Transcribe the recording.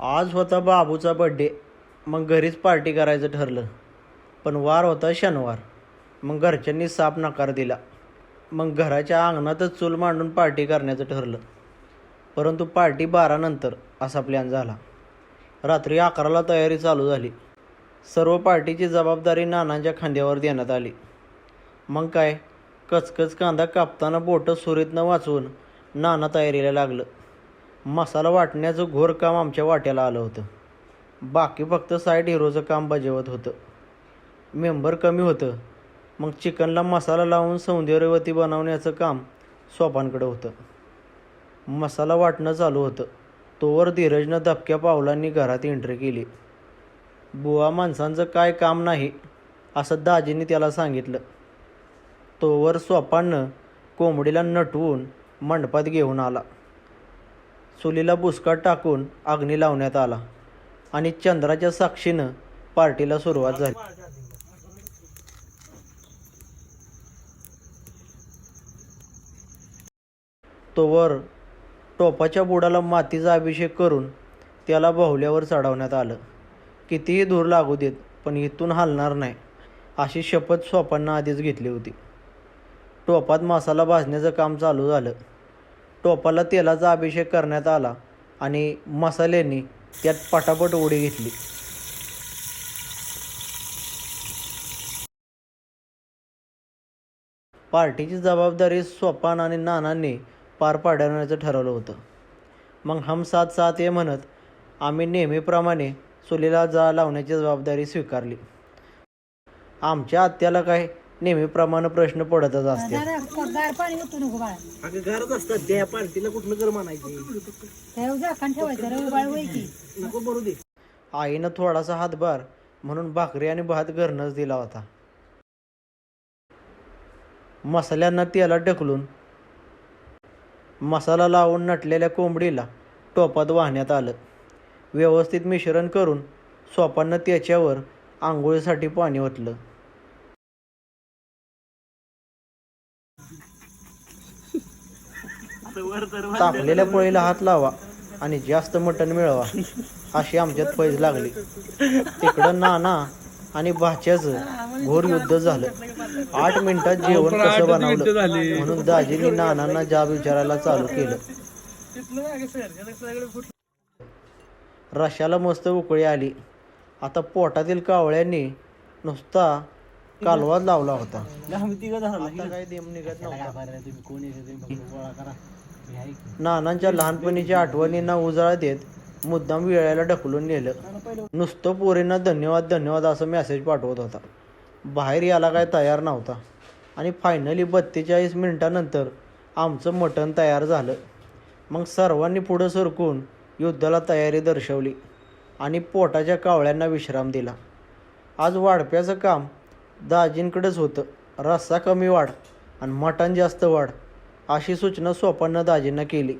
आज होता बाबूचा बड्डे मग घरीच पार्टी करायचं ठरलं. पण वार होता शनिवार. मग घरच्यांनी साप नकार दिला. मग घराच्या अंगणातच चूल मांडून पार्टी करण्याचं ठरलं. परंतु पार्टी बारानंतर असा प्लॅन झाला. रात्री अकराला तयारी चालू झाली. सर्व पार्टीची जबाबदारी नानांच्या खांद्यावर देण्यात आली. मग काय? कचकच कांदा कापताना बोटं सुरीतनं वाचवून नाना तयारीला लागलं. मसाला वाटण्याचं घोर काम आमच्या वाट्याला आलं होतं. बाकी फक्त साईड हिरोचं काम बजावत होतं. मेंबर कमी होतं. मग चिकनला मसाला लावून सौंदर्यवती बनवण्याचं काम सोपांकडं होतं. मसाला वाटणं चालू होतं. तोवर धीरजनं धपक्या पावलांनी घरात एंट्री केली. बुवा माणसांचं काय काम नाही असं दाजींनी त्याला सांगितलं. तोवर सोपानं कोंबडीला नटवून मंडपात घेऊन आला. चुलीला बुसकाट टाकून अग्नी लावण्यात आला आणि चंद्राच्या साक्षीनं पार्टीला सुरुवात झाली. तोवर टोपाच्या बुडाला मातीचा अभिषेक करून त्याला बाहुल्यावर चढवण्यात आलं. कितीही धूर लागू देत पण इथून हलणार नाही अशी शपथ सोपांना आधीच घेतली होती. टोपात मासाला भाजण्याचं काम चालू झालं. टोपाला तेलाचा अभिषेक करण्यात आला आणि मसाल्यांनी त्यात पटापट उडी घेतली. पार्टीची जबाबदारी सोपान आणि नानांनी पार पाडण्याचं ठरवलं होतं. मग हम साथ साथ ये म्हणत आम्ही नेहमीप्रमाणे चुलीला जा लावण्याची जबाबदारी स्वीकारली. आमच्या आत्याला काय नेहमीप्रमाणे प्रश्न पडतच असते जरा गार पाणी ओतू नको बाळा. अगं घरात असतात त्या पार्टीला कुठलं कर म्हणायची ठेव झाकण ठेवायचं रवी बाळ व्हायची नको बरू दे. आईनं थोडासा हातभार म्हणून भाकरी आणि भात घरनंच दिला होता. मसाल्यांना तेलात ढकलून मसाला लावून नटलेल्या कोंबडीला टोपात वाहण्यात आलं. व्यवस्थित मिश्रण करून सोपानं त्याच्यावर आंघोळीसाठी पाणी ओतलं. टाकलेल्या पोळीला हात लावा आणि जास्त मटण मिळवा अशी आमच्यात फैज लागली. तिकडं नाना आणि भाच्याचं घोर युद्ध झालं. आठ मिनिटात जेवण कसं बनवलं? म्हणून दाजींनी नानांना जाब विचारायला चालू केलं. रशाला मस्त उकळी आली. आता पोटातील कावळ्यांनी नुसता कालवा लावला होता. आम्ही तिघं झाला. आता काय देम निघत नव्हता. तुम्ही? कोण येते तुम्ही फक्त गोळा करा. मी आहे की. नानांच्या लहानपणीच्या आठवणींना उजाळा देत मुद्दाम वेळायला ढकलून नेलं. नुसतं पोरींना धन्यवाद धन्यवाद असं मेसेज पाठवत होता. बाहेर याला काय तयार नव्हता. आणि फायनली बत्तेचाळीस मिनिटानंतर आमचं मटण तयार झालं. मग सर्वांनी पुढं सरकून युद्धाला तयारी दर्शवली आणि पोटाच्या कावळ्यांना विश्राम दिला. आज वाढप्याचं काम दाजींकडेच होतं. रस्सा कमी वाढ आणि मटण जास्त वाढ अशी सूचना सोपानं दाजींना केली.